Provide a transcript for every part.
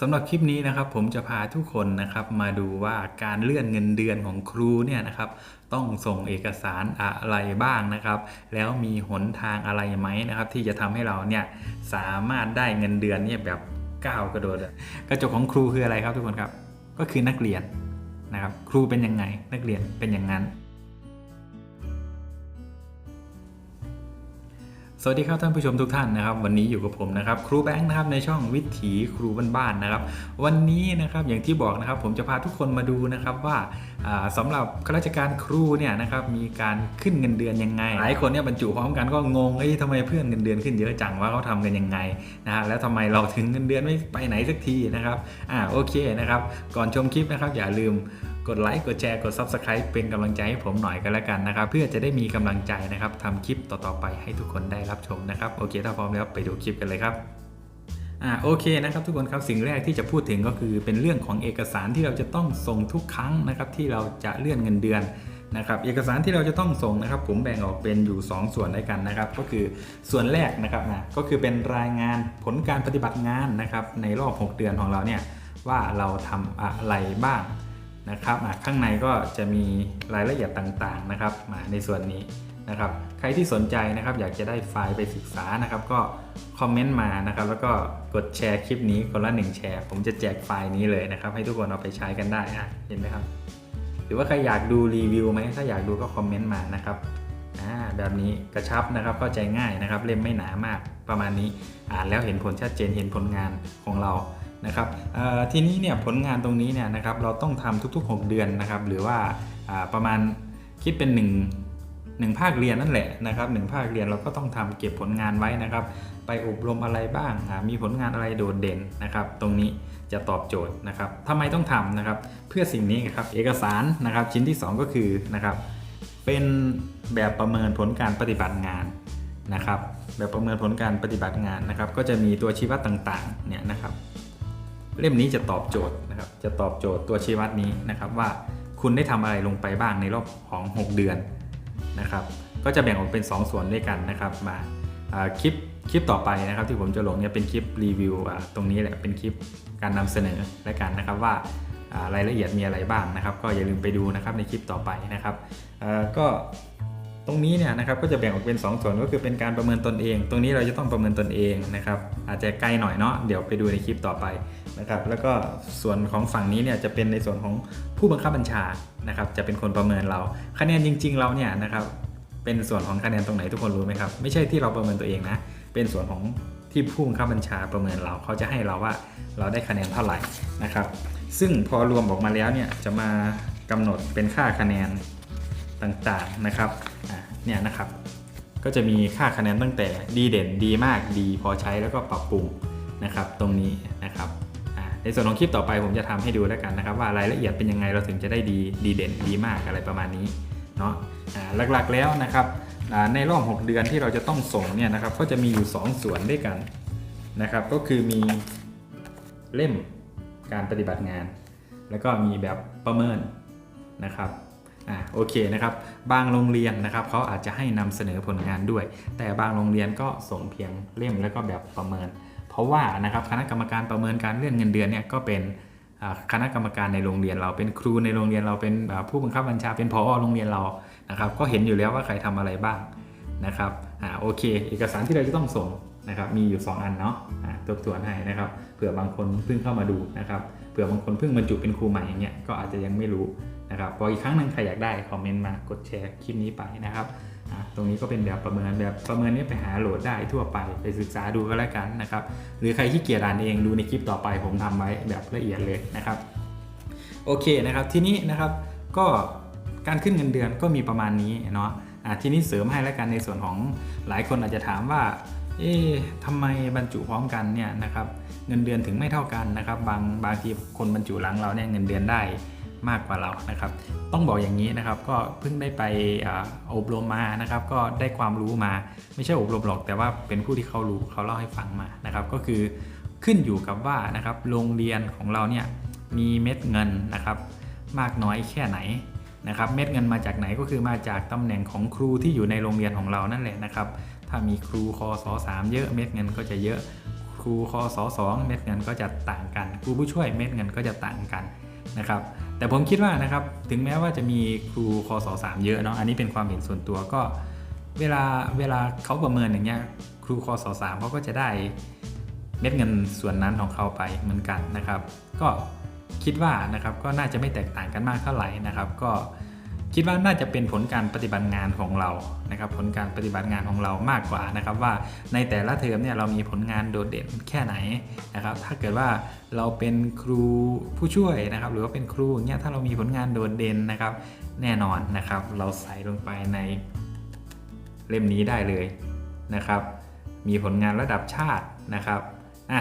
สำหรับคลิปนี้นะครับผมจะพาทุกคนนะครับมาดูว่าการเลื่อนเงินเดือนของครูเนี่ยนะครับต้องส่งเอกสารอะไรบ้างนะครับ แล้วมีหนทางอะไรไหมนะครับที่จะทำให้เราเนี่ยสามารถได้เงินเดือนเนี่ยแบบก้าวกระโดดกระจกของครูคืออะไรครับทุกคนครับ ก็คือนักเรียนนะครับครูเป็นยังไงนักเรียนเป็นอย่างนั้น วัสดีครับท่านผู้ชมทุกท่านนะครับวันนี้อยู่กับผมนะครับครูแบงค์นะครับในช่องวิถีครูบ้านๆนะครับ วันนี้นะครับอย่างที่บอกนะครับผมจะพาทุกคนมาดูนะครับว่าอ่าสำหรับข้าราชการครูเนี่ยนะครับมีการขึ้นเงินเดือนยังไงหลายคนเนี่ยบรรจุพร้อมกันก็งงเอ้ยทำไมเพื่อนเงินเดือนขึ้นเยอะจังว่าเขาทำกันยังไงนะฮะแล้วทำไมเราถึงเงินเดือนไม่ไปไหนสักทีนะครับอ่าโอเคนะครับก่อนชมคลิปนะครับอย่าลืม กดไลค์กดแชร์กด Subscribe เป็นกำลังใจให้ผมหน่อยกันแล้วกันนะครับ เพื่อจะได้มีกำลังใจนะครับทำคลิปต่อๆไปให้ทุกคนได้รับชมนะครับ โอเคถ้าพร้อมแล้วไปดูคลิปกันเลยครับอ่าโอเคนะครับทุกคนครับสิ่งแรกที่จะพูดถึงก็คือเป็นเรื่องของเอกสารที่เราจะต้องส่งทุกครั้งนะครับที่เราจะเลื่อนเงินเดือนนะครับเอกสารที่เราจะต้องส่งนะครับ ผมแบ่งออกเป็นอยู่ 2 ส่วนด้วยกันนะครับ ก็คือส่วนแรกนะครับนะก็คือเป็นรายงานผลการปฏิบัติงานนะครับในรอบ 6 เดือนของเราเนี่ยว่าเราทำอะไรบ้าง นะครับอะข้างในก็จะมีรายละเอียดต่างๆนะครับมาในส่วนนี้นะครับ ใครที่สนใจนะครับ อยากจะได้ไฟล์ไปศึกษานะครับ ก็คอมเมนต์มานะครับ แล้วก็กดแชร์คลิปนี้คนละหนึ่งแชร์ ผมจะแจกไฟล์นี้เลยนะครับ ให้ทุกคนเอาไปใช้กันได้อะเห็นไหมครับ หรือว่าใครอยากดูรีวิวไหมถ้าอยากดูก็คอมเมนต์มานะครับอ่าแบบนี้กระชับนะครับเข้าใจง่ายนะครับ เล่มไม่หนามากประมาณนี้อ่านแล้วเห็นผลชัดเจนเห็นผลงานของเรา นะครับทีนี้เนี่ยผลงานตรงนี้เนี่ยนะครับเราต้องทำทุกๆ 6 เดือนนะครับ หรือว่าประมาณคิดเป็น 1 1 ภาคเรียนนั่นแหละนะครับหนึ่งภาคเรียนเราก็ต้องทำเก็บผลงานไว้นะครับ ไปอบรมอะไรบ้าง มีผลงานอะไรโดดเด่นนะครับ ตรงนี้จะตอบโจทย์นะครับทำไมต้องทำนะครับ เพื่อสิ่งนี้ครับเอกสารนะครับชิ้นที่ 2 ก็คือนะครับเป็นแบบประเมินผลการปฏิบัติงานนะครับ แบบประเมินผลการปฏิบัติงานนะครับ ก็จะมีตัวชี้วัดต่างๆเนี่ยนะครับ เล่มนี้จะตอบโจทย์นะครับ จะตอบโจทย์ตัวชี้วัดนี้นะครับว่าคุณได้ทำอะไรลงไปบ้างในรอบของ 6 เดือนนะครับ ก็จะแบ่งออกเป็น 2 ส่วนด้วยกันนะครับ มาคลิปคลิปต่อไปนะครับ ที่ผมจะลงเนี่ยเป็นคลิปรีวิวตรงนี้แหละเป็นคลิปการนำเสนอและกันนะครับว่ารายละเอียดมีอะไรบ้างนะครับ ก็อย่าลืมไปดูนะครับในคลิปต่อไปนะครับก็ตรงนี้เนี่ยนะครับก็จะแบ่งออกเป็น 2 ส่วนก็คือเป็นการประเมินตนเอง ตรงนี้เราจะต้องประเมินตนเองนะครับอาจจะไกลหน่อยเนาะเดี๋ยวไปดูในคลิปต่อไป นะครับแล้วก็ส่วนของฝั่งนี้เนี่ยจะเป็นในส่วนของผู้บังคับบัญชานะครับจะเป็นคนประเมินเรา คะแนนจริง ๆ เราเนี่ยนะครับเป็นส่วนของคะแนนตรงไหนทุกคนรู้ไหมครับไม่ใช่ที่เราประเมินตัวเองนะเป็นส่วนของที่ผู้บังคับบัญชาประเมินเราเขาจะให้เราว่าเราได้คะแนนเท่าไหร่นะครับซึ่งพอรวมออกมาแล้วเนี่ยจะมากำหนดเป็นค่าคะแนนต่างๆนะครับเนี่ยนะครับก็จะมีค่าคะแนนตั้งแต่ดีเด่นดีมากดีพอใช้แล้วก็ปรับปรุงนะครับตรงนี้นะครับ ในส่วนของคลิปต่อไปผมจะทำให้ดูแล้วกันนะครับ ว่ารายละเอียดเป็นยังไงเราถึงจะได้ดีดีเด่นดีมากอะไรประมาณนี้เนาะหลักๆแล้วนะครับในรอบ 6 เดือนที่เราจะต้องส่งเนี่ยนะครับก็จะมีอยู่ 2 ส่วนด้วยกันนะครับ ก็คือมีเล่มการปฏิบัติงาน แล้วก็มีแบบประเมินนะครับอ่าโอเคนะครับ บางโรงเรียนนะครับเขาอาจจะให้นำเสนอผลงานด้วย แต่บางโรงเรียนก็ส่งเพียงเล่มแล้วก็แบบประเมิน เพราะว่านะครับคณะกรรมการประเมินการเลื่อนเงินเดือนเนี่ยก็เป็นคณะกรรมการในโรงเรียนเราเป็นครูในโรงเรียนเราเป็นผู้บังคับบัญชาเป็นพอโรงเรียนเรานะครับ ก็เห็นอยู่แล้วว่าใครทำอะไรบ้างนะครับอ่าโอเค เอกสารที่เราจะต้องส่งนะครับมีอยู่ 2 อันเนาะอ่าทบทวนให้นะครับเผื่อบางคนเพิ่งเข้ามาดูนะครับเผื่อบางคนเพิ่งบรรจุเป็นครูใหม่อย่างเงี้ยก็อาจจะยังไม่รู้นะครับพออีกครั้งหนึ่งใครอยากได้คอมเมนต์มากดแชร์คลิปนี้ไปนะครับ ตรงนี้ก็เป็นแบบประเมินแบบประเมินนี้ไปหาโหลดได้ทั่วไปไปศึกษาดูก็แล้วกันนะครับ หรือใครที่เกียจอ่านเองดูในคลิปต่อไปผมทำไว้แบบละเอียดเลยนะครับ โอเคนะครับ ทีนี้นะครับก็การขึ้นเงินเดือนก็มีประมาณนี้เนาะะทีนี้เสริมให้แล้วกันในส่วนของหลายคนอาจจะถามว่า เอ๊ะทำไมบรรจุพร้อมกันเนี่ยนะครับ เงินเดือนถึงไม่เท่ากันนะครับ บางบางทีคนบรรจุหลังเราเนี่ยเงินเดือนได้ มากกว่าเรานะครับ ต้องบอกอย่างนี้นะครับ ก็เพิ่งได้ไปอบรมมานะครับ ก็ได้ความรู้มา ไม่ใช่อบรมหรอก แต่ว่าเป็นผู้ที่เขารู้เขาเล่าให้ฟังมานะครับ ก็คือขึ้นอยู่กับว่านะครับโรงเรียนของเราเนี่ยมีเม็ดเงินนะครับ มากน้อยแค่ไหนนะครับ เม็ดเงินมาจากไหนก็คือมาจากตำแหน่งของครูที่อยู่ในโรงเรียนของเรานั่นแหละนะครับ ถ้ามีครูคอสอสามเยอะเม็ดเงินก็จะเยอะครูคอสอสองเม็ดเงินก็จะต่างกันครูผู้ช่วยเม็ดเงินก็จะต่างกันนะครับ แต่ผมคิดว่านะครับถึงแม้ว่าจะมีครูคอสอสามเยอะเนาะอันนี้เป็นความเห็นส่วนตัวก็เวลาเวลาเขาประเมินอย่างเงี้ยครูคอสอสามเขาก็จะได้เม็ดเงินส่วนนั้นของเขาไปเหมือนกันนะครับ ก็คิดว่านะครับก็น่าจะไม่แตกต่างกันมากเท่าไหร่นะครับ ก็ คิดว่าน่าจะเป็นผลการปฏิบัติงานของเรานะครับ ผลการปฏิบัติงานของเรามากกว่านะครับว่าในแต่ละเทอมเนี่ยเรามีผลงานโดดเด่นแค่ไหนนะครับ ถ้าเกิดว่าเราเป็นครูผู้ช่วยนะครับ หรือว่าเป็นครูเงี้ยถ้าเรามีผลงานโดดเด่นนะครับ แน่นอนนะครับ เราใส่ลงไปในเล่มนี้ได้เลยนะครับ มีผลงานระดับชาตินะครับอะ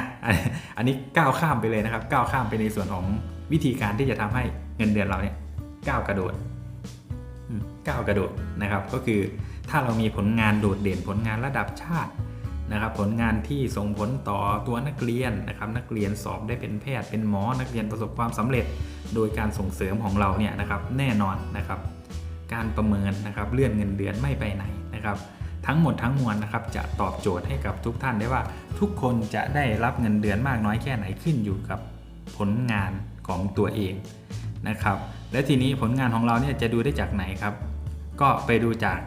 อันนี้ก้าวข้ามไปเลยนะครับ ก้าวข้ามไปในส่วนของวิธีการที่จะทำให้เงินเดือนเราเนี่ยก้าวกระโดด ก้าวกระโดดนะครับ ก็คือถ้าเรามีผลงานโดดเด่นผลงานระดับชาตินะครับ ผลงานที่ส่งผลต่อตัวนักเรียนนะครับ นักเรียนสอบได้เป็นแพทย์เป็นหมอ นักเรียนประสบความสำเร็จ โดยการส่งเสริมของเราเนี่ยนะครับ แน่นอนนะครับ การประเมินนะครับเลื่อนเงินเดือนไม่ไปไหนนะครับทั้งหมดทั้งมวลนะครับจะตอบโจทย์ให้กับทุกท่านได้ว่าทุกคนจะได้รับเงินเดือนมากน้อยแค่ไหนขึ้นอยู่กับผลงานของตัวเอง นะครับ และทีนี้ผลงานของเราเนี่ยจะดูได้จากไหนครับ ก็ไปดูจาก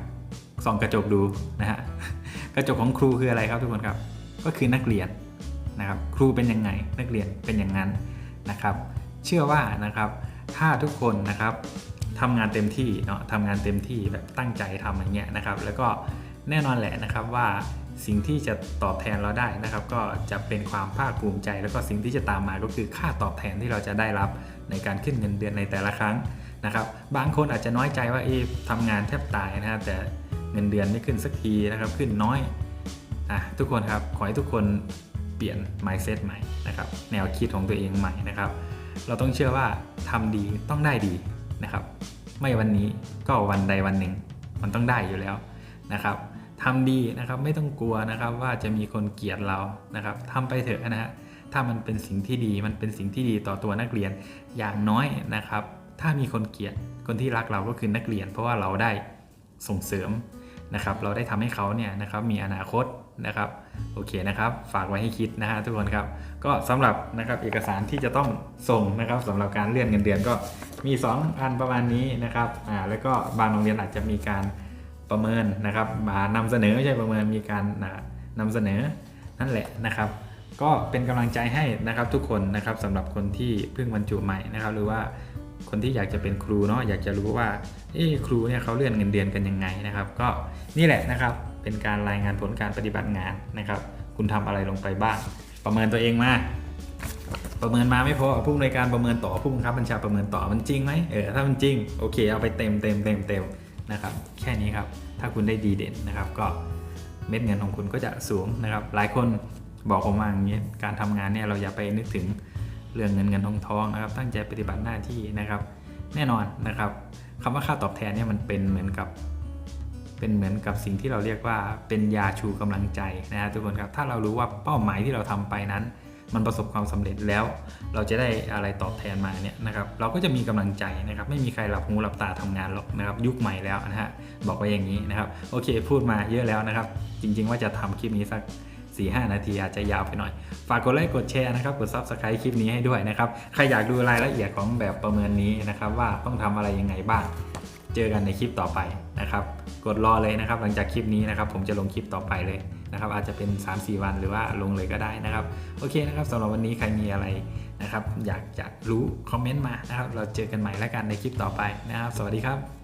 ส่องกระจกดูนะฮะกระจกของครูคืออะไรครับทุกคนครับ ก็คือนักเรียนนะครับ ครูเป็นยังไงนักเรียนเป็นอย่างนั้นนะครับ เชื่อว่านะครับถ้าทุกคนนะครับทำงานเต็มที่เนาะทำงานเต็มที่แบบตั้งใจทำอย่างเงี้ยนะครับ แล้วก็แน่นอนแหละนะครับว่าสิ่งที่จะตอบแทนเราได้นะครับ ก็จะเป็นความภาคภูมิใจ แล้วก็สิ่งที่จะตามมาก็คือค่าตอบแทนที่เราจะได้รับ ในการขึ้นเงินเดือนในแต่ละครั้งนะครับ บางคนอาจจะน้อยใจว่าเอ๊ะทำงานแทบตายนะครับ แต่เงินเดือนไม่ขึ้นสักทีนะครับ ขึ้นน้อยอะทุกคนครับขอให้ทุกคนเปลี่ยน mindset ใหม่นะครับ แนวคิดของตัวเองใหม่นะครับ เราต้องเชื่อว่าทำดีต้องได้ดีนะครับ ไม่วันนี้ก็วันใดวันหนึ่ง มันต้องได้อยู่แล้วนะครับทำดีนะครับไม่ต้องกลัวนะครับว่าจะมีคนเกลียดเรานะครับทำไปเถอะนะฮะ ถ้ามันเป็นสิ่งที่ดีมันเป็นสิ่งที่ดีต่อตัวนักเรียนอย่างน้อยนะครับ ถ้ามีคนเกลียดคนที่รักเราก็คือนักเรียน เพราะว่าเราได้ส่งเสริมนะครับ เราได้ทำให้เขาเนี่ยนะครับมีอนาคตนะครับโอเคนะครับ ฝากไว้ให้คิดนะฮะทุกคนครับ ก็สำหรับนะครับเอกสารที่จะต้องส่งนะครับสำหรับการเลื่อนเงินเดือนก็มี 2 อันประมาณนี้นะครับอ่าแล้วก็บางโรงเรียนอาจจะมีการประเมินนะครับมานำเสนอไม่ใช่ประเมินมีการอ่าเสนอนั่นแหละนะครับ ก็เป็นกำลังใจให้นะครับทุกคนนะครับสำหรับคนที่เพิ่งบรรจุใหม่นะครับ หรือว่าคนที่อยากจะเป็นครูเนาะอยากจะรู้ว่าเอ๊ครูเนี่ยเขาเลื่อนเงินเดือนกันยังไงนะครับ ก็นี่แหละนะครับเป็นการรายงานผลการปฏิบัติงานนะครับ คุณทำอะไรลงไปบ้าง ประเมินตัวเองมาประเมินมาไม่พอผู้ในวยการประเมินต่อผู้บังคับบัญชาประเมินต่อมันจริงไหมเออถ้ามันจริงโอเคเอาไปเต็มเต็มเต็มเต็มนะครับแค่นี้ครับถ้าคุณได้ดีเด่นนะครับ ก็เม็ดเงินของคุณก็จะสูงนะครับ หลายคน บอกผมมาอย่างนี้การทำงานเนี่ยเราอย่าไปนึกถึงเรื่องเงินเงินทองทองนะครับ ตั้งใจปฏิบัติหน้าที่นะครับ แน่นอนนะครับคำว่าค่าตอบแทนเนี่ยมันเป็นเหมือนกับ เป็นเหมือนกับสิ่งที่เราเรียกว่าเป็นยาชูกำลังใจนะฮะทุกคนครับถ้าเรารู้ว่าเป้าหมายที่เราทำไปนั้น มันประสบความสำเร็จแล้ว เราจะได้อะไรตอบแทนมาเนี่ยนะครับ เราก็จะมีกำลังใจนะครับ ไม่มีใครหลับหูหลับตาทำงานหรอกนะครับ ยุคใหม่แล้วนะฮะบอกไว้อย่างนี้นะครับ โอเค พูดมาเยอะแล้วนะครับ จริง ๆ ว่าจะทำคลิปนี้สัก 4-5 นาทีอาจจะยาวไปหน่อย ฝากกดไลค์กดแชร์นะครับ กด subscribe คลิปนี้ให้ด้วยนะครับ ใครอยากดูรายละเอียดของแบบประเมินนี้นะครับว่าต้องทำอะไรยังไงบ้าง เจอกันในคลิปต่อไปนะครับ กดรอเลยนะครับ หลังจากคลิปนี้นะครับ ผมจะลงคลิปต่อไปเลยนะครับอาจจะเป็น 3-4 วันหรือว่าลงเลยก็ได้นะครับ โอเคนะครับสำหรับวันนี้ใครมีอะไรนะครับ อยากจะรู้คอมเมนต์มานะครับ เราเจอกันใหม่แล้วกันในคลิปต่อไปนะครับ สวัสดีครับ